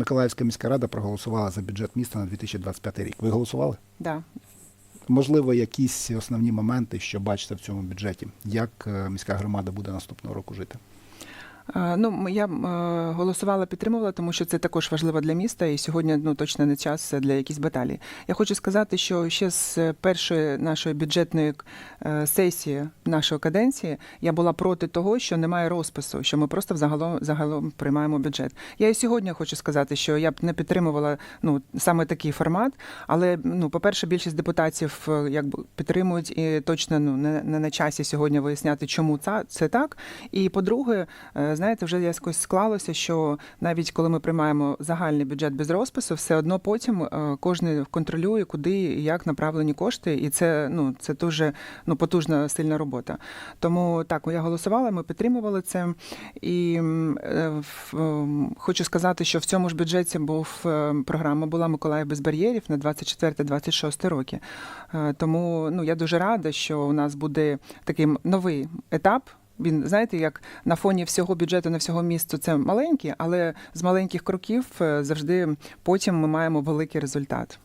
Миколаївська міська рада проголосувала за бюджет міста на 2025 рік. Ви голосували? Да. Можливо, якісь основні моменти, що бачите в цьому бюджеті, як е, міська громада буде наступного року жити? Е, Ну, я е, голосувала, підтримувала, тому що це також важливо для міста, і сьогодні ну точно не час для якісь баталії. Я хочу сказати, що ще з першої нашої бюджетної е, сесії нашої каденції я була проти того, що немає розпису, що ми просто загалом загалом приймаємо бюджет. Я і сьогодні хочу сказати, що я б не підтримувала ну саме такий формат, але ну, по-перше, більшість депутатів якби підтримують і точно ну не, не на часі сьогодні виясняти, чому це, це так. І по-друге, знаєте, вже якось склалося, що навіть коли ми приймаємо загальний бюджет без розпису, все одно потім е, кожен контролює, куди і як направлені кошти, і це ну це дуже ну потужна сильна робота. Тому так я голосувала, ми підтримували це. І е, ем, хочу сказати, що в цьому ж бюджеті був е, програма була Миколаїв без бар'єрів на 24-26 роки. Е, Тому ну я дуже рада, що у нас буде такий новий етап. Він знаєте, як на фоні всього бюджету на всього місту це маленький, але з маленьких кроків е, завжди потім ми маємо великий результат.